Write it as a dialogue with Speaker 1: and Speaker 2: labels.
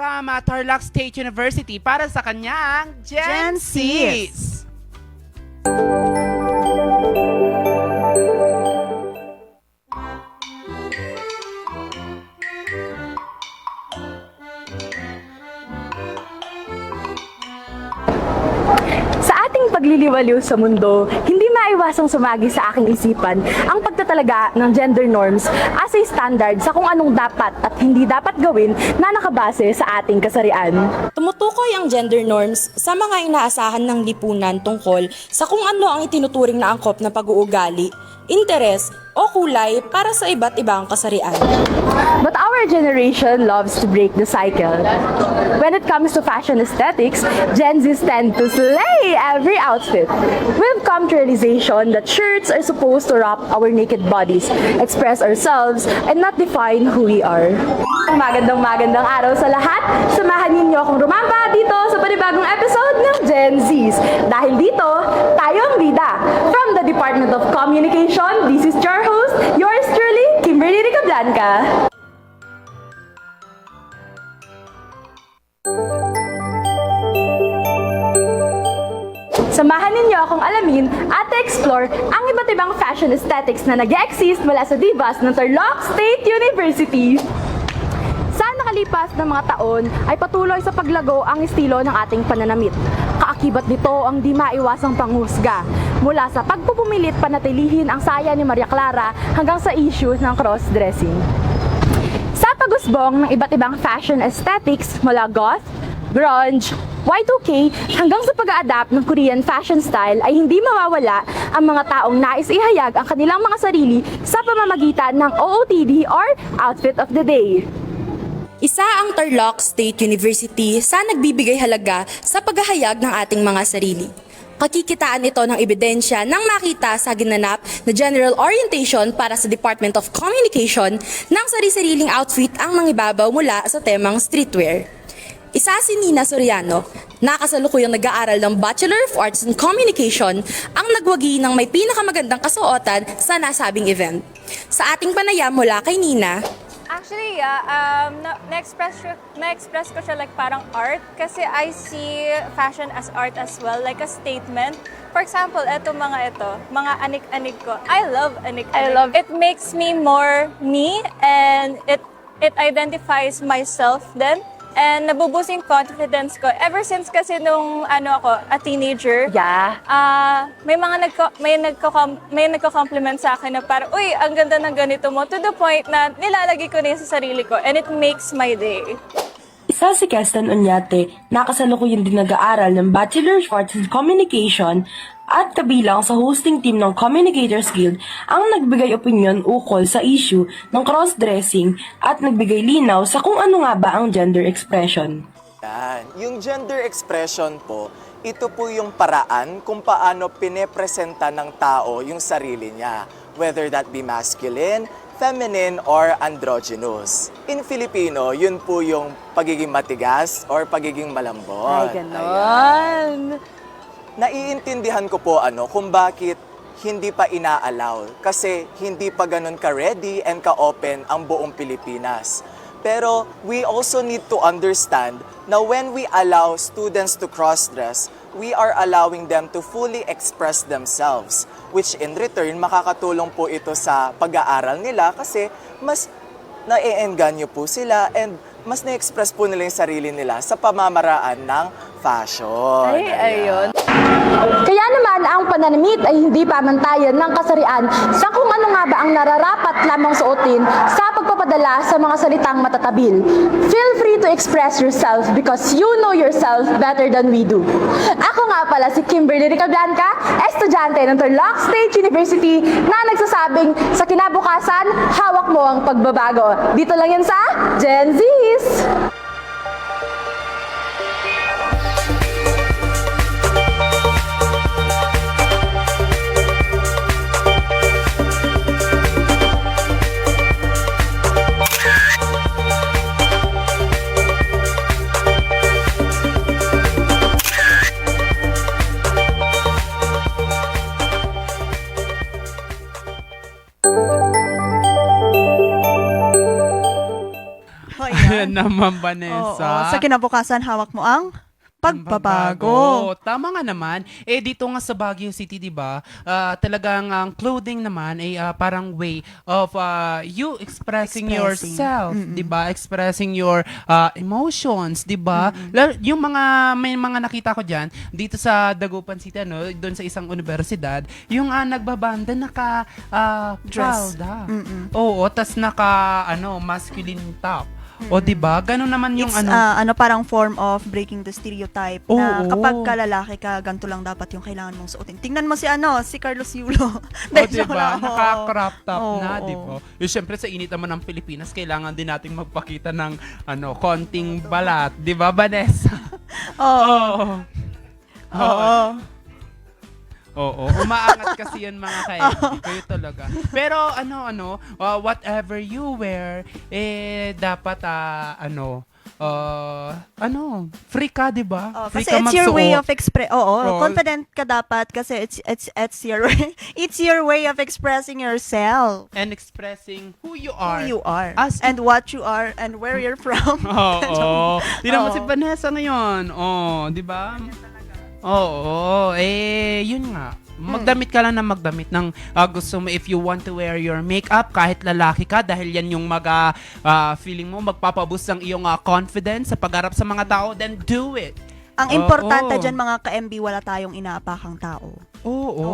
Speaker 1: from uh, Tarlac State University para sa kanyang Gen,
Speaker 2: Gen
Speaker 1: Cs.
Speaker 2: Sa pagliliwaliw sa mundo, hindi maiwasang sumagi sa aking isipan ang pagtatalaga ng gender norms as a standard sa kung anong dapat at hindi dapat gawin na nakabase sa ating kasarian.
Speaker 3: Tumutukoy ang gender norms sa mga inaasahan ng lipunan tungkol sa kung ano ang itinuturing na angkop na pag-uugali, interes o kulay para sa iba't ibang kasarian.
Speaker 2: But our generation loves to break the cycle. When it comes to fashion aesthetics, Gen Zs tend to slay every outfit. We've come to realization that shirts are supposed to wrap our naked bodies, express ourselves, and not define who we are. Magandang magandang araw sa lahat. Samahan ninyo akong rumamba dito Samahan ninyo akong alamin at explore ang iba't ibang fashion aesthetics na nag exist mula sa divas ng Tarlac State University. Sa nakalipas na mga taon ay patuloy sa paglago ang estilo ng ating pananamit. Kaakibat nito ang di maiwasang panghusga mula sa pagpupumilit panatilihin ang saya ni Maria Clara hanggang sa issue ng cross-dressing. Sa pagusbong ng iba't ibang fashion aesthetics mula goth, grunge, Y2K hanggang sa pag-adapt ng Korean fashion style ay hindi mawawala ang mga taong nais ihayag ang kanilang mga sarili sa pamamagitan ng OOTD or Outfit of the Day.
Speaker 3: Isa ang Tarlac State University sa nagbibigay halaga sa paghahayag ng ating mga sarili. Kakikitaan ito ng ebidensya nang makita sa ginanap na general orientation para sa Department of Communication ng sari-sariling outfit ang nangibabaw mula sa temang streetwear. Isa si Nina Soriano, nakasalukuyang nag-aaral ng Bachelor of Arts in Communication, ang nagwagi ng may pinakamagandang kasuotan sa nasabing event. Sa ating panayam mula kay Nina,
Speaker 4: Actually, yeah, um, na- na-express, siya- na-express ko siya like parang art kasi I see fashion as art as well, like a statement. For example, eto mga ito, mga anik-anik ko. I love anik-anik.
Speaker 2: I love-
Speaker 4: It makes me more me and it it identifies myself then and nabuboost yung confidence ko. Ever since kasi nung ano ako, a teenager,
Speaker 2: Yeah.
Speaker 4: Ah, may mga nagko may nagko may nagko-compliment sa akin na parang, "Uy, ang ganda ng ganito mo." To the point na nilalagay ko na yun sa sarili ko and it makes my day.
Speaker 5: Isa si Kestan Onyate, nakasalukuyan din nag-aaral ng Bachelor of Arts in Communication at kabilang sa hosting team ng Communicators Guild ang nagbigay opinion ukol sa issue ng cross-dressing at nagbigay linaw sa kung ano nga ba ang gender expression.
Speaker 6: Yan. Yung gender expression po, ito po yung paraan kung paano pinepresenta ng tao yung sarili niya. Whether that be masculine, feminine, or androgynous. In Filipino, yun po yung pagiging matigas or pagiging malambot.
Speaker 2: Ay, ganon.
Speaker 6: Naiintindihan ko po ano kung bakit hindi pa ina-allow kasi hindi pa ganun ka-ready and ka-open ang buong Pilipinas. Pero we also need to understand na when we allow students to cross-dress, we are allowing them to fully express themselves, which in return makakatulong po ito sa pag-aaral nila kasi mas na-enganyo po sila and mas na-express po nila yung sarili nila sa pamamaraan ng fashion.
Speaker 2: Ay, ayun. Kaya naman ang pananamit ay hindi pamantayan ng kasarian sa kung ano nga ba ang nararapat lamang suotin sa pagpapadala sa mga salitang matatabil. Feel free to express yourself because you know yourself better than we do. Ako nga pala si Kimberly Ricablanca, estudyante ng Tarlac State University na nagsasabing sa kinabukasan, hawak mo ang pagbabago. Dito lang yan sa Gen Zs!
Speaker 1: Ayan naman,
Speaker 6: Oo,
Speaker 1: Vanessa.
Speaker 6: sa kinabukasan, hawak mo ang pagbabago.
Speaker 1: Tama nga naman. Eh, dito nga sa Baguio City, di ba, ah, talagang ang clothing naman ay ah, parang way of ah, you expressing,
Speaker 6: Expressing.
Speaker 1: yourself, di ba? Expressing your ah, emotions, di ba? Yung mga, may mga nakita ko dyan, dito sa Dagupan City, ano, doon sa isang universidad, yung ah, nagbabanda naka ah,
Speaker 6: Dress.
Speaker 1: falda. Oo, tas naka, ano, masculine top. O, di ba? Ganun naman yung
Speaker 6: It's
Speaker 1: ano.
Speaker 6: ah, ano parang form of breaking the stereotype na
Speaker 1: Oo.
Speaker 6: kapag ka lalaki ka, ganito lang dapat yung kailangan mong suotin. Tingnan mo si ano, si Carlos Yulo.
Speaker 1: O,
Speaker 6: Dahil
Speaker 1: diba?
Speaker 6: joke lang. Oo.
Speaker 1: Naka-crop top
Speaker 6: Oo,
Speaker 1: na,
Speaker 6: oo.
Speaker 1: diba? Yung syempre sa init naman ng Pilipinas, kailangan din nating magpakita ng ano, konting balat. Diba, Vanessa?
Speaker 6: Oo.
Speaker 1: Oo.
Speaker 6: Oo.
Speaker 1: Oo, umaangat kasi yan mga kaya. Kayo talaga. Pero ano ano, uh, whatever you wear eh dapat ah, ano uh, ano, free ka, 'di ba?
Speaker 6: Oh,
Speaker 1: free
Speaker 6: kasi
Speaker 1: ka
Speaker 6: it's your way of express. Oo,
Speaker 1: Oo.
Speaker 6: confident ka dapat kasi it's it's it's your it's your way of expressing yourself.
Speaker 1: and expressing who you are.
Speaker 6: Who you are
Speaker 1: As
Speaker 6: and what you are and where you're from.
Speaker 1: Oo. Tingnan mo
Speaker 6: Oo.
Speaker 1: si Vanessa ngayon. Oh, 'di ba? Oo, eh yun nga. Magdamit ka lang ng magdamit ng ah, gusto mo if you want to wear your makeup kahit lalaki ka dahil yan yung mag ah, feeling mo magpapaboost ng iyong ah, confidence sa pagharap sa mga tao then do it.
Speaker 6: Ang importante
Speaker 1: Oo.
Speaker 6: dyan mga ka-MB, wala tayong inaapakang tao.
Speaker 1: Oo.